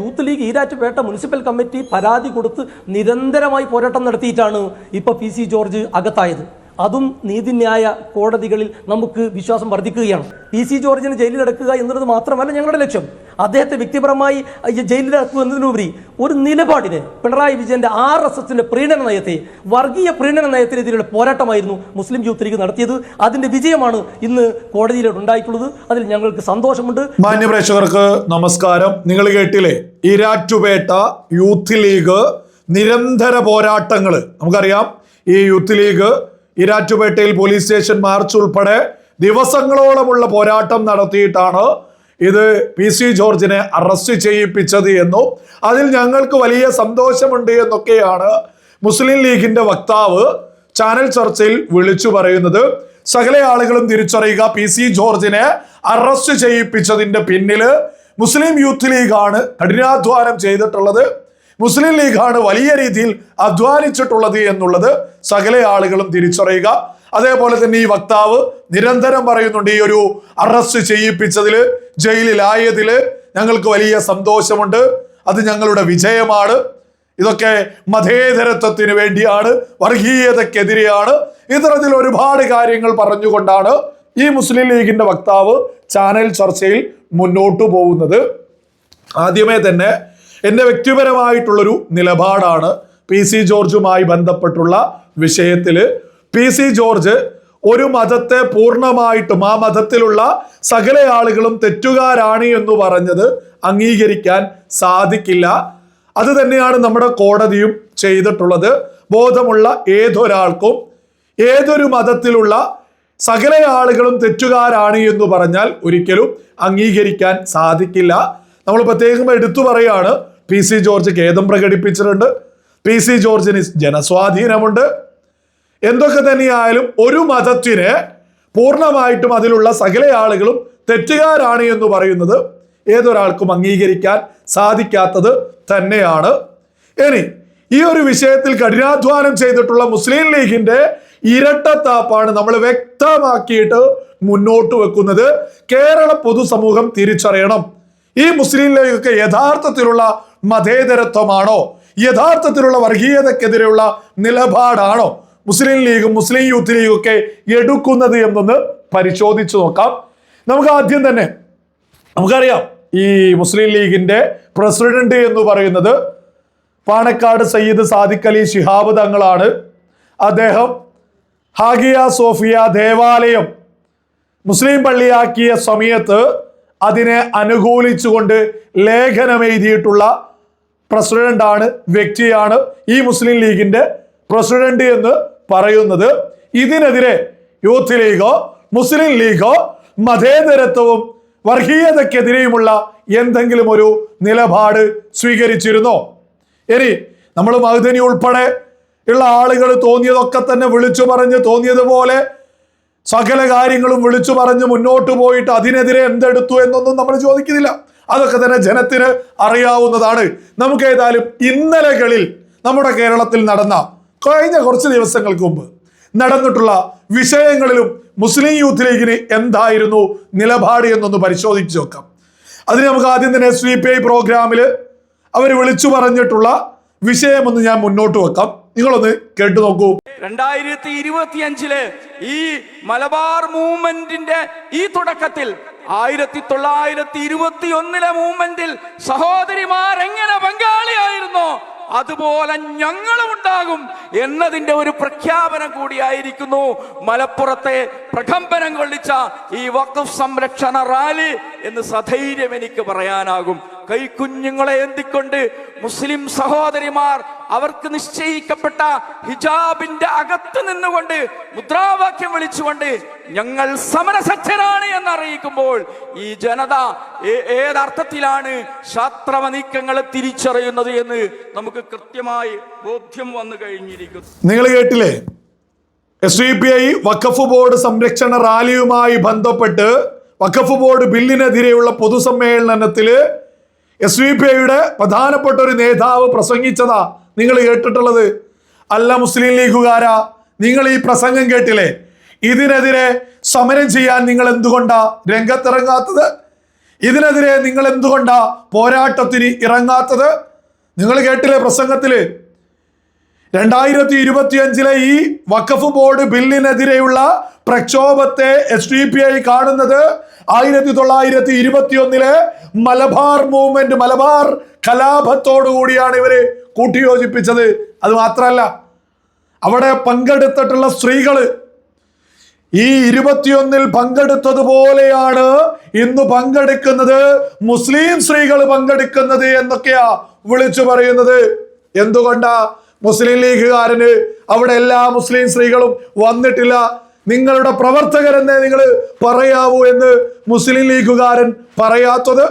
Youth league Erattupetta municipal committee പരാതി കൊടുത്ത് നിരന്തരമായി പോരാട്ടം നടത്തിയിട്ടാണ് ഇപ്പോൾ പി സി ജോർജ് അകത്തായത്. അതും നീതിന്യായ കോടതികളിൽ നമുക്ക് വിശ്വാസം വർദ്ധിക്കുകയാണ്. പി സി ജോർജിന് ജയിലിലടക്കുക എന്നുള്ളത് മാത്രമല്ല ഞങ്ങളുടെ ലക്ഷ്യം. അദ്ദേഹത്തെ വ്യക്തിപരമായി ജയിലിലടക്കുക എന്നതിനുപരി ഒരു നിലപാടിനെ പിണറായി വിജയന്റെ ആർ എസ് എസിന്റെ പ്രീണന നയത്തെ വർഗീയ പ്രീണന നയത്തിനെതിരെയുള്ള പോരാട്ടമായിരുന്നു മുസ്ലിം യൂത്ത് ലീഗ് നടത്തിയത്. അതിന്റെ വിജയമാണ് ഇന്ന് കോടതിയിലൂടെ ഉണ്ടായിട്ടുള്ളത്. അതിൽ ഞങ്ങൾക്ക് സന്തോഷമുണ്ട്. മാന്യപ്രേക്ഷകർക്ക് നമസ്കാരം. നിങ്ങൾ കേട്ടില്ലേ? ഇരാറ്റുപേട്ട യൂത്ത് ലീഗ് നിരന്തര പോരാട്ടങ്ങൾ നമുക്കറിയാം ഈ യൂത്ത് ലീഗ് ഇരാറ്റുപേട്ടയിൽ പോലീസ് സ്റ്റേഷൻ മാർച്ച് ഉൾപ്പെടെ ദിവസങ്ങളോളമുള്ള പോരാട്ടം നടത്തിയിട്ടാണ് ഇത് പി സി ജോർജിനെ അറസ്റ്റ് ചെയ്യിപ്പിച്ചത് എന്നും അതിൽ ഞങ്ങൾക്ക് വലിയ സന്തോഷമുണ്ട് എന്നൊക്കെയാണ് മുസ്ലിം ലീഗിന്റെ വക്താവ് ചാനൽ ചർച്ചയിൽ വിളിച്ചു പറയുന്നത്. സകല ആളുകളും തിരിച്ചറിയുക പി സി ജോർജിനെ അറസ്റ്റ് ചെയ്യിപ്പിച്ചതിന്റെ പിന്നിൽ മുസ്ലിം യൂത്ത് ലീഗാണ് കഠിനാധ്വാനം ചെയ്തിട്ടുള്ളത്. മുസ്ലിം ലീഗാണ് വലിയ രീതിയിൽ അധ്വാനിച്ചിട്ടുള്ളത് എന്നുള്ളത് സകല ആളുകളും തിരിച്ചറിയുക. അതേപോലെ തന്നെ ഈ വക്താവ് നിരന്തരം പറയുന്നുണ്ട് ഈ ഒരു അറസ്റ്റ് ചെയ്യിപ്പിച്ചതിൽ ജയിലിലായതിൽ ഞങ്ങൾക്ക് വലിയ സന്തോഷമുണ്ട്. അത് ഞങ്ങളുടെ വിജയമാണ്. ഇതൊക്കെ മതേതരത്വത്തിന് വേണ്ടിയാണ് വർഗീയതക്കെതിരെയാണ്. ഇത്തരത്തിൽ ഒരുപാട് കാര്യങ്ങൾ പറഞ്ഞുകൊണ്ടാണ് ഈ മുസ്ലിം ലീഗിന്റെ വക്താവ് ചാനൽ ചർച്ചയിൽ മുന്നോട്ടു പോകുന്നത്. ആദ്യമേ തന്നെ എന്റെ വ്യക്തിപരമായിട്ടുള്ളൊരു നിലപാടാണ് പി സി ജോർജുമായി ബന്ധപ്പെട്ടുള്ള വിഷയത്തിൽ പി സി ജോർജ് ഒരു മതത്തെ പൂർണമായിട്ടും ആ മതത്തിലുള്ള സകല ആളുകളും തെറ്റുകാരാണ് എന്ന് പറഞ്ഞത് അംഗീകരിക്കാൻ സാധിക്കില്ല. അത് തന്നെയാണ് നമ്മുടെ കോടതിയും ചെയ്തിട്ടുള്ളത്. ബോധമുള്ള ഏതൊരാൾക്കും ഏതൊരു മതത്തിലുള്ള സകല ആളുകളും തെറ്റുകാരാണ് എന്ന് പറഞ്ഞാൽ ഒരിക്കലും അംഗീകരിക്കാൻ സാധിക്കില്ല. നമ്മൾ പ്രത്യേകം എടുത്തു പറയാണ് പി സി ജോർജ് ഖേദം പ്രകടിപ്പിച്ചിട്ടുണ്ട്. പി സി ജോർജിന് ജനസ്വാധീനമുണ്ട്. എന്തൊക്കെ തന്നെയായാലും ഒരു മതത്തിന് പൂർണമായിട്ടും അതിലുള്ള സകല ആളുകളും തെറ്റുകാരാണ് എന്ന് പറയുന്നത് ഏതൊരാൾക്കും അംഗീകരിക്കാൻ സാധിക്കാത്തത് തന്നെയാണ്. ഇനി ഈ ഒരു വിഷയത്തിൽ കഠിനാധ്വാനം ചെയ്തിട്ടുള്ള മുസ്ലിം ലീഗിന്റെ ഇരട്ടത്താപ്പാണ് നമ്മൾ വ്യക്തമാക്കിയിട്ട് മുന്നോട്ട് വെക്കുന്നത്. കേരള പൊതുസമൂഹം തിരിച്ചറിയണം. ഈ മുസ്ലിം ലീഗൊക്കെ യഥാർത്ഥത്തിലുള്ള മതേതരത്വമാണോ? യഥാർത്ഥത്തിലുള്ള വർഗീയതക്കെതിരെയുള്ള നിലപാടാണോ മുസ്ലിം ലീഗും മുസ്ലിം യൂത്ത് ലീഗും ഒക്കെ എടുക്കുന്നത് എന്നൊന്ന് പരിശോധിച്ചു നോക്കാം. നമുക്ക് ആദ്യം തന്നെ നമുക്കറിയാം ഈ മുസ്ലിം ലീഗിന്റെ പ്രസിഡന്റ് എന്ന് പറയുന്നത് പാണക്കാട് സയ്യിദ് സാദിഖ് അലി ശിഹാബ് തങ്ങളാണ്. അദ്ദേഹം ഹാഗിയ സോഫിയ ദേവാലയം മുസ്ലിം പള്ളിയാക്കിയ സമയത്ത് അതിനെ അനുകൂലിച്ചുകൊണ്ട് ലേഖനം എഴുതിയിട്ടുള്ള പ്രസിഡന്റാണ് വ്യക്തിയാണ് ഈ മുസ്ലിം ലീഗിന്റെ പ്രസിഡന്റ് എന്ന് പറയുന്നത്. ഇതിനെതിരെ യൂത്ത് ലീഗോ മുസ്ലിം ലീഗോ മതേതരത്വവും വർഗീയതക്കെതിരെയുമുള്ള എന്തെങ്കിലും ഒരു നിലപാട് സ്വീകരിച്ചിരുന്നോ? ഇനി നമ്മൾ മഹദനി ഉൾപ്പെടെ ഉള്ള ആളുകൾ തോന്നിയതൊക്കെ തന്നെ വിളിച്ചു പറഞ്ഞ് തോന്നിയതുപോലെ സകല കാര്യങ്ങളും വിളിച്ചു പറഞ്ഞ് മുന്നോട്ട് പോയിട്ട് അതിനെതിരെ എന്തെടുത്തു എന്നൊന്നും നമ്മൾ ചോദിക്കുന്നില്ല. അതൊക്കെ തന്നെ ജനത്തിന് അറിയാവുന്നതാണ്. നമുക്ക് ഏതായാലും ഇന്നലകളിൽ നമ്മുടെ കേരളത്തിൽ നടന്ന കഴിഞ്ഞ കുറച്ച് ദിവസങ്ങൾക്ക് മുമ്പ് നടന്നിട്ടുള്ള വിഷയങ്ങളിലും മുസ്ലിം യൂത്ത് ലീഗിന് എന്തായിരുന്നു നിലപാട് എന്നൊന്ന് പരിശോധിച്ച് നോക്കാം. അതിന് നമുക്ക് ആദ്യം തന്നെ സി പി ഐ പ്രോഗ്രാമിൽ അവർ വിളിച്ചു പറഞ്ഞിട്ടുള്ള വിഷയമൊന്ന് ഞാൻ മുന്നോട്ട് വെക്കാം. നിങ്ങളൊന്ന് കേട്ടു നോക്കൂ. രണ്ടായിരത്തി ഇരുപത്തിയഞ്ചിൽ ഈ മലബാർ മൂവ്മെന്റിന്റെ ഈ തുടക്കത്തിൽ ആയിരത്തി തൊള്ളായിരത്തി ഇരുപത്തി ഒന്നിലെ മൂവ്മെന്റിൽ സഹോദരിമാർ എങ്ങനെ പങ്കാളിയായിരുന്നോ അതുപോലെ ഞങ്ങളും ഉണ്ടാകും എന്നതിന്റെ ഒരു പ്രഖ്യാപനം കൂടിയായിരിക്കുന്നു. മലപ്പുറത്തെ പ്രകമ്പനം കൊള്ളിച്ച ഈ വഖഫ് സംരക്ഷണ റാലി എന്ന് സധൈര്യം എനിക്ക് പറയാനാകും. കൈക്കുഞ്ഞുങ്ങളെ എന്തിക്കൊണ്ട് മുസ്ലിം സഹോദരിമാർ അവർക്ക് നിശ്ചയിക്കപ്പെട്ട ഹിജാബിന്റെ അകത്ത് നിന്നുകൊണ്ട് മുദ്രാവാക്യം വിളിച്ചുകൊണ്ട് ഞങ്ങൾ സമരസജ്ജരാണ് എന്ന് അറിയിക്കുമ്പോൾ ഈ ജനത ഏതർത്ഥത്തിലാണ് ശാസ്ത്രവ നീക്കങ്ങളെ തിരിച്ചറിയുന്നത് എന്ന് നമുക്ക് കൃത്യമായി ബോധ്യം വന്നു കഴിഞ്ഞിരിക്കുന്നു. നിങ്ങൾ കേട്ടില്ലേ? S V P I Waqf board സംരക്ഷണ റാലിയുമായി ബന്ധപ്പെട്ട് വഖഫ് ബോർഡ് ബില്ലിനെതിരെയുള്ള പൊതുസമ്മേളനത്തിൽ എസ് വി പി ഐയുടെ പ്രധാനപ്പെട്ട ഒരു നേതാവ് പ്രസംഗിച്ചതാ. നിങ്ങൾ കേട്ടിട്ടുള്ളത്? അല്ല മുസ്ലിം ലീഗുകാരാ നിങ്ങൾ ഈ പ്രസംഗം കേട്ടില്ലേ? ഇതിനെതിരെ സമരം ചെയ്യാൻ നിങ്ങൾ എന്തുകൊണ്ടാ രംഗത്തിറങ്ങാത്തത്? ഇതിനെതിരെ നിങ്ങൾ എന്തുകൊണ്ടാ പോരാട്ടത്തിന് ഇറങ്ങാത്തത്? നിങ്ങൾ കേട്ടില്ലേ പ്രസംഗത്തിൽ? രണ്ടായിരത്തി ഇരുപത്തിയഞ്ചിലെ ഈ വഖഫ് ബോർഡ് ബില്ലിനെതിരെയുള്ള പ്രക്ഷോഭത്തെ എസ് ഡി പി ഐ കാണുന്നത് ആയിരത്തി തൊള്ളായിരത്തി ഇരുപത്തിയൊന്നിലെ മലബാർ മൂവ്മെന്റ് മലബാർ കലാപത്തോടു കൂടിയാണ് ഇവർ കൂട്ടിയോജിപ്പിച്ചത് അത് മാത്രമല്ല അവിടെ പങ്കെടുത്തിട്ടുള്ള സ്ത്രീകൾ ഈ ഇരുപത്തിയൊന്നിൽ പങ്കെടുത്തതുപോലെയാണ് ഇന്ന് പങ്കെടുക്കുന്നത് മുസ്ലിം സ്ത്രീകൾ പങ്കെടുക്കുന്നത് എന്നൊക്കെയാ വിളിച്ചു പറയുന്നത്. എന്തുകൊണ്ടാ മുസ്ലിം ലീഗുകാരന് അവിടെ എല്ലാ മുസ്ലിം സ്ത്രീകളും വന്നിട്ടില്ല? നിങ്ങളുടെ പ്രവർത്തകരെന്നേ നിങ്ങൾ പറയാവൂ എന്ന് മുസ്ലിം ലീഗുകാരൻ പറയാത്തത്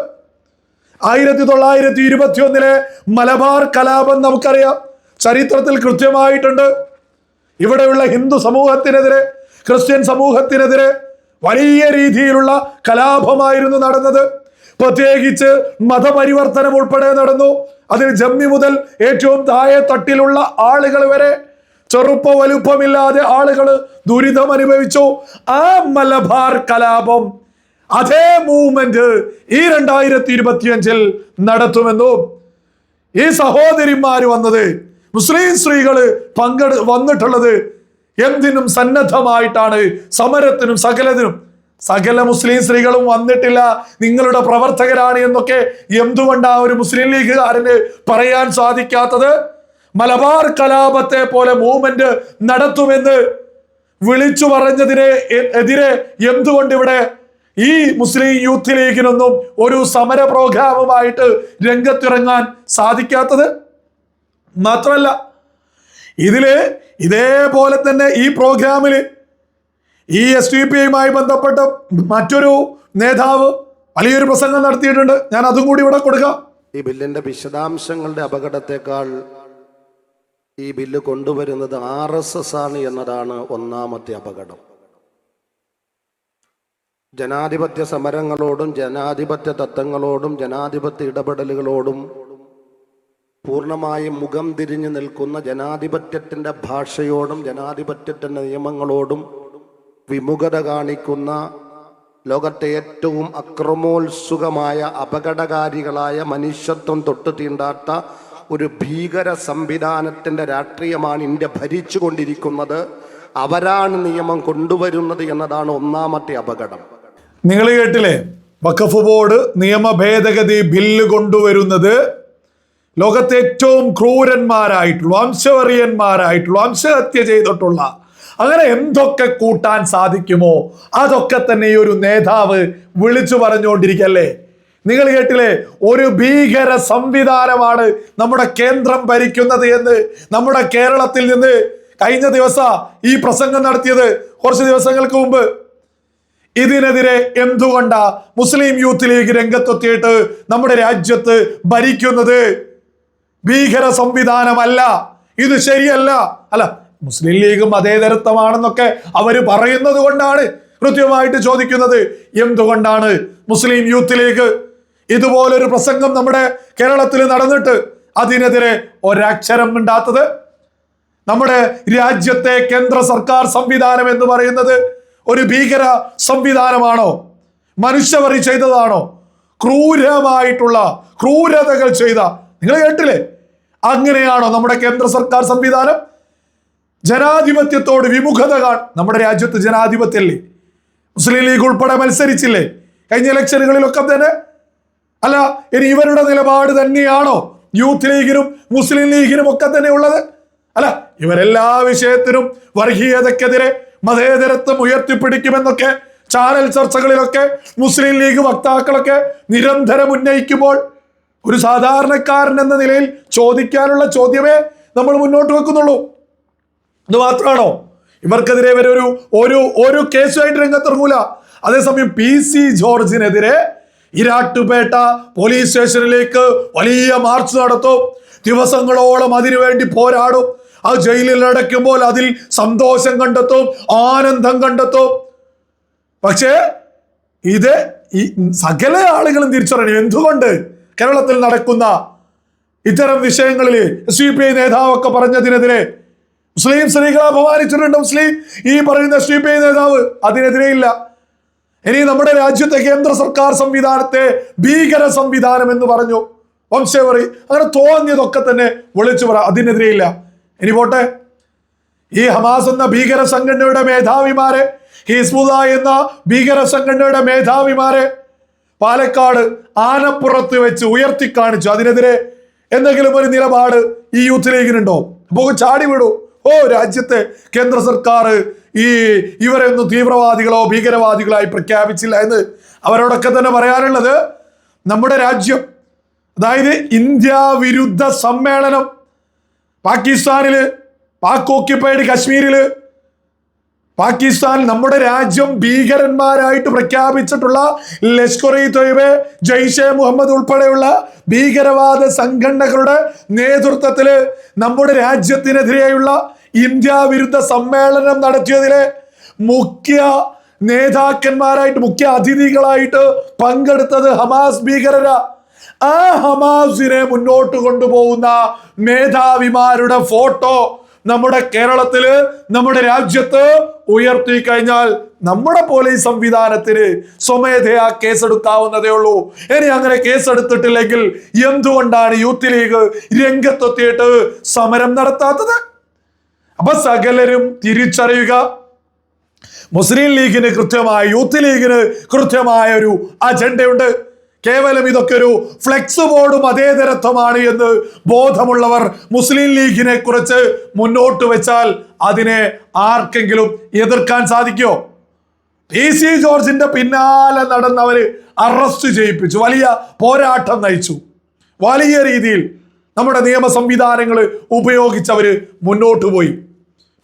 ആയിരത്തി തൊള്ളായിരത്തി ഇരുപത്തി ഒന്നിലെ മലബാർ കലാപം നമുക്കറിയാം. ചരിത്രത്തിൽ കൃത്യമായിട്ടുണ്ട്. ഇവിടെയുള്ള ഹിന്ദു സമൂഹത്തിനെതിരെ ക്രിസ്ത്യൻ സമൂഹത്തിനെതിരെ വലിയ രീതിയിലുള്ള കലാപമായിരുന്നു നടന്നത്. പ്രത്യേകിച്ച് മതപരിവർത്തനം ഉൾപ്പെടെ നടന്നു. അതിൽ ജമ്മി മുതൽ ഏറ്റവും താഴെ തട്ടിലുള്ള ആളുകൾ വരെ ചെറുപ്പ വലുപ്പമില്ലാതെ ആളുകൾ ദുരിതം അനുഭവിച്ചു ആ മലബാർ കലാപം അതേ മൂവ്മെന്റ് ഈ രണ്ടായിരത്തി ഇരുപത്തിയഞ്ചിൽ നടത്തുമെന്നും ഈ സഹോദരിമാർ വന്നത് മുസ്ലിം സ്ത്രീകൾ പങ്കെടു വന്നിട്ടുള്ളത് എന്തിനും സന്നദ്ധമായിട്ടാണ് സമരത്തിനും സകലതിനും സകല മുസ്ലിം സ്ത്രീകളും വന്നിട്ടില്ല. നിങ്ങളുടെ പ്രവർത്തകരാണ് എന്നൊക്കെ എന്തുകൊണ്ടാ ഒരു മുസ്ലിം ലീഗുകാരന് പറയാൻ സാധിക്കാത്തത്? മലബാർ കലാപത്തെ പോലെ മൂവ്മെന്റ് നടത്തുമെന്ന് വിളിച്ചു പറഞ്ഞതിനെ എതിരെ എന്തുകൊണ്ട് ഇവിടെ ഈ മുസ്ലിം യൂത്ത് ലീഗിനൊന്നും ഒരു സമര പ്രോഗ്രാമുമായിട്ട് രംഗത്തിറങ്ങാൻ സാധിക്കാത്തത്? മാത്രമല്ല ഇതിൽ ഇതേപോലെ തന്നെ ഈ പ്രോഗ്രാമിൽ ഈ എസ് ഡി പി ഐയുമായി ബന്ധപ്പെട്ട മറ്റൊരു നേതാവ് വലിയൊരു പ്രസംഗം നടത്തിയിട്ടുണ്ട്. ഞാൻ അതും കൂടി ഇവിടെ കൊടുക്കാം. ഈ ബില്ലിന്റെ വിശദാംശങ്ങളുടെ അപകടത്തെക്കാൾ ഈ ബില്ല് കൊണ്ടുവരുന്നത് ആർ എസ് എസ് ആണ് എന്നതാണ് ഒന്നാമത്തെ അപകടം. ജനാധിപത്യ സമരങ്ങളോടും ജനാധിപത്യ തത്വങ്ങളോടും ജനാധിപത്യ ഇടപെടലുകളോടും പൂർണമായും മുഖം തിരിഞ്ഞു നിൽക്കുന്ന ജനാധിപത്യത്തിന്റെ ഭാഷയോടും ജനാധിപത്യത്തിന്റെ നിയമങ്ങളോടും വിമുഖത കാണിക്കുന്ന ലോകത്തെ ഏറ്റവും അക്രമോത്സുകമായ അപകടകാരികളായ മനുഷ്യത്വം തൊട്ടു തീണ്ടാത്ത ഒരു ഭീകര സംവിധാനത്തിന്റെ രാഷ്ട്രീയമാണ് ഇന്ത്യ ഭരിച്ചുകൊണ്ടിരിക്കുന്നത്. അവരാണ് നിയമം കൊണ്ടുവരുന്നത് എന്നതാണ് ഒന്നാമത്തെ അപകടം. നിങ്ങൾ കേട്ടില്ലേ? വഖഫ് ബോർഡ് നിയമ ഭേദഗതി ബില്ല് കൊണ്ടുവരുന്നത് ലോകത്തെ ഏറ്റവും ക്രൂരന്മാരായിട്ടുള്ള വംശവറിയന്മാരായിട്ടുള്ള വംശഹത്യ ചെയ്തിട്ടുള്ള അങ്ങനെ എന്തൊക്കെ കൂട്ടാൻ സാധിക്കുമോ? അതൊക്കെ തന്നെ ഈ ഒരു നേതാവ് വിളിച്ചു പറഞ്ഞുകൊണ്ടിരിക്കല്ലേ? നിങ്ങൾ കേട്ടില്ലേ? ഒരു ഭീകര സംവിധാനമാണ് നമ്മുടെ കേന്ദ്രം ഭരിക്കുന്നത് എന്ന് നമ്മുടെ കേരളത്തിൽ നിന്ന് കഴിഞ്ഞ ദിവസ ഈ പ്രസംഗം നടത്തിയത്. കുറച്ച് ദിവസങ്ങൾക്ക് മുമ്പ് ഇതിനെതിരെ എന്തുകൊണ്ടാ മുസ്ലിം യൂത്ത് ലീഗ് രംഗത്തെത്തിയിട്ട് നമ്മുടെ രാജ്യത്ത് ഭരിക്കുന്നത്? ഭീകര സംവിധാനമല്ല. ഇത് ശരിയല്ല. അല്ല മുസ്ലിം ലീഗ് മതേതരത്വമാണെന്നൊക്കെ അവർ പറയുന്നത് കൊണ്ടാണ് കൃത്യമായിട്ട് ചോദിക്കുന്നത്. എന്തുകൊണ്ടാണ് മുസ്ലിം യൂത്ത് ലീഗ് ഇതുപോലൊരു പ്രസംഗം നമ്മുടെ കേരളത്തിൽ നടന്നിട്ട് അതിനെതിരെ ഒരക്ഷരം ഉണ്ടാത്തത് നമ്മുടെ രാജ്യത്തെ കേന്ദ്ര സർക്കാർ സംവിധാനം എന്ന് പറയുന്നത് ഒരു ഭീകര സംവിധാനമാണോ? മനുഷ്യവറി ചെയ്തതാണോ? ക്രൂരമായിട്ടുള്ള ക്രൂരതകൾ ചെയ്ത നിങ്ങൾ കേട്ടില്ലേ? അങ്ങനെയാണോ നമ്മുടെ കേന്ദ്ര സർക്കാർ സംവിധാനം? ജനാധിപത്യത്തോട് വിമുഖത കാണും നമ്മുടെ രാജ്യത്ത് ജനാധിപത്യല്ലേ? മുസ്ലിം ലീഗ് ഉൾപ്പെടെ മത്സരിച്ചില്ലേ? കഴിഞ്ഞ ഇലക്ഷനുകളിലൊക്കെ തന്നെ? അല്ല ഇനി ഇവരുടെ നിലപാട് തന്നെയാണോ? യൂത്ത് ലീഗിനും മുസ്ലിം ലീഗിനും ഒക്കെ തന്നെ ഉള്ളത്? അല്ല ഇവരെല്ലാ വിഷയത്തിനും വർഗീയതക്കെതിരെ മതേതരത്വം ഉയർത്തിപ്പിടിക്കുമെന്നൊക്കെ ചാനൽ ചർച്ചകളിലൊക്കെ മുസ്ലിം ലീഗ് വക്താക്കളൊക്കെ നിരന്തരം ഉന്നയിക്കുമ്പോൾ ഒരു സാധാരണക്കാരൻ എന്ന നിലയിൽ ചോദിക്കാനുള്ള ചോദ്യമേ നമ്മൾ മുന്നോട്ട് വെക്കുന്നുള്ളൂ. ഇത് മാത്രമാണോ? ഇവർക്കെതിരെ ഇവർ ഒരു ഒരു ഒരു കേസുമായിട്ട് രംഗത്തിറങ്ങൂല. അതേസമയം പി സി ജോർജിനെതിരെ ഇരാട്ടുപേട്ട പോലീസ് സ്റ്റേഷനിലേക്ക് വലിയ മാർച്ച് നടത്തും. ദിവസങ്ങളോളം അതിനുവേണ്ടി പോരാടും. ആ ജയിലിൽ അടയ്ക്കുമ്പോൾ അതിൽ സന്തോഷം കണ്ടെത്തും ആനന്ദം കണ്ടെത്തും. പക്ഷേ ഇത് ഈ സകല ആളുകളും തിരിച്ചറിയണം. എന്തുകൊണ്ട് കേരളത്തിൽ നടക്കുന്ന ഇത്തരം വിഷയങ്ങളിൽ സി പി ഐ നേതാവൊക്കെ പറഞ്ഞതിനെതിരെ മുസ്ലിം സ്ത്രീകളെ അപമാനിച്ചിട്ടുണ്ട് മുസ്ലിം. ഈ പറയുന്ന സി പി ഐ നേതാവ് അതിനെതിരെ ഇല്ല. ഇനി നമ്മുടെ രാജ്യത്തെ കേന്ദ്ര സർക്കാർ സംവിധാനത്തെ ഭീകര സംവിധാനം എന്ന് പറഞ്ഞു. വംശവറി. അങ്ങനെ തോന്നിയതൊക്കെ തന്നെ വിളിച്ചു പറ അതിനെതിരെയില്ല ഇനി പോട്ടെ. ഈ ഹമാസ് എന്ന ഭീകര സംഘടനയുടെ മേധാവിമാരെ ഹിസ്ബുദ എന്ന ഭീകര സംഘടനയുടെ മേധാവിമാരെ പാലക്കാട് ആനപ്പുറത്ത് വെച്ച് ഉയർത്തി കാണിച്ചു. അതിനെതിരെ എന്തെങ്കിലും ഒരു നിലപാട് ഈ യൂത്ത് ലീഗിനുണ്ടോ അപ്പോ ചാടി വിടൂ. ഓ രാജ്യത്തെ കേന്ദ്ര സർക്കാർ ഈ ഇവരെ ഒന്നും തീവ്രവാദികളോ ഭീകരവാദികളായി പ്രഖ്യാപിച്ചില്ല എന്ന് അവരോടൊക്കെ തന്നെ പറയാനുള്ളത് നമ്മുടെ രാജ്യം. അതായത് ഇന്ത്യ വിരുദ്ധ സമ്മേളനം. പാകിസ്ഥാനിൽ പാക് ഓക്യുപ്പൈഡ് കശ്മീരിൽ പാകിസ്ഥാൻ നമ്മുടെ രാജ്യം ഭീകരന്മാരായിട്ട് പ്രഖ്യാപിച്ചിട്ടുള്ള ലഷ്കർ ഇ തൊയ്ബെ ജയ്ഷെ മുഹമ്മദ് ഉൾപ്പെടെയുള്ള ഭീകരവാദ സംഘടനകളുടെ നേതൃത്വത്തിൽ നമ്മുടെ രാജ്യത്തിനെതിരെയുള്ള ഇന്ത്യ വിരുദ്ധ സമ്മേളനം നടത്തിയതിലെ മുഖ്യ നേതാക്കന്മാരായിട്ട് മുഖ്യ അതിഥികളായിട്ട് പങ്കെടുത്തത് ഹമാസ് ഭീകരര. ആ ഹമാസിനെ മുന്നോട്ട് കൊണ്ടുപോകുന്ന മേധാവിമാരുടെ ഫോട്ടോ നമ്മുടെ കേരളത്തിൽ നമ്മുടെ രാജ്യത്ത് ഉയർത്തി കഴിഞ്ഞാൽ നമ്മുടെ പോലീസ് സംവിധാനത്തിന് സ്വമേധയാ കേസെടുക്കാവുന്നതേ ഉള്ളൂ. ഇനി അങ്ങനെ കേസെടുത്തിട്ടില്ലെങ്കിൽ എന്തുകൊണ്ടാണ് യൂത്ത് ലീഗ് രംഗത്തെത്തിയിട്ട് സമരം നടത്താത്തത്? അപ്പൊ സകലരും തിരിച്ചറിയുക. മുസ്ലിം ലീഗിന് കൃത്യമായ യൂത്ത് ലീഗിന് കൃത്യമായ ഒരു അജണ്ടയുണ്ട്. കേവലം ഇതൊക്കെ ഒരു ഫ്ലെക്സ് ബോർഡ് മതേതരത്വമാണ് എന്ന് ബോധമുള്ളവർ മുസ്ലിം ലീഗിനെ കുറിച്ച് മുന്നോട്ട് വെച്ചാൽ അതിനെ ആർക്കെങ്കിലും എതിർക്കാൻ സാധിക്കുമോ? പി സി ജോർജിന്റെ പിന്നാലെ നടന്നവര് അറസ്റ്റ് ചെയ്യിപ്പിച്ചു വലിയ പോരാട്ടം നയിച്ചു. വലിയ രീതിയിൽ നമ്മുടെ നിയമ സംവിധാനങ്ങൾ ഉപയോഗിച്ചവര് മുന്നോട്ട് പോയി.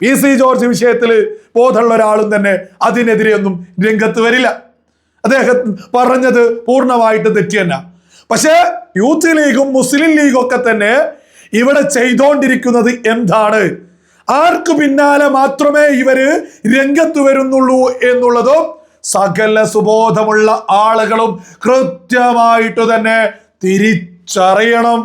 പി സി ജോർജ് വിഷയത്തിൽ ബോധമുള്ള ഒരാളും തന്നെ അതിനെതിരെ ഒന്നും രംഗത്ത് വരില്ല. അദ്ദേഹം പറഞ്ഞത് പൂർണമായിട്ട് തെറ്റി തന്നെ. പക്ഷേ യൂത്ത് ലീഗും മുസ്ലിം ലീഗും ഒക്കെ തന്നെ ഇവിടെ ചെയ്തുകൊണ്ടിരിക്കുന്നത് എന്താണ്? ആർക്ക് പിന്നാലെ മാത്രമേ ഇവർ രംഗത്ത് വരുന്നുള്ളൂ എന്നുള്ളതും സകല സുബോധമുള്ള ആളുകളും കൃത്യമായിട്ട് തന്നെ തിരിച്ചറിയണം.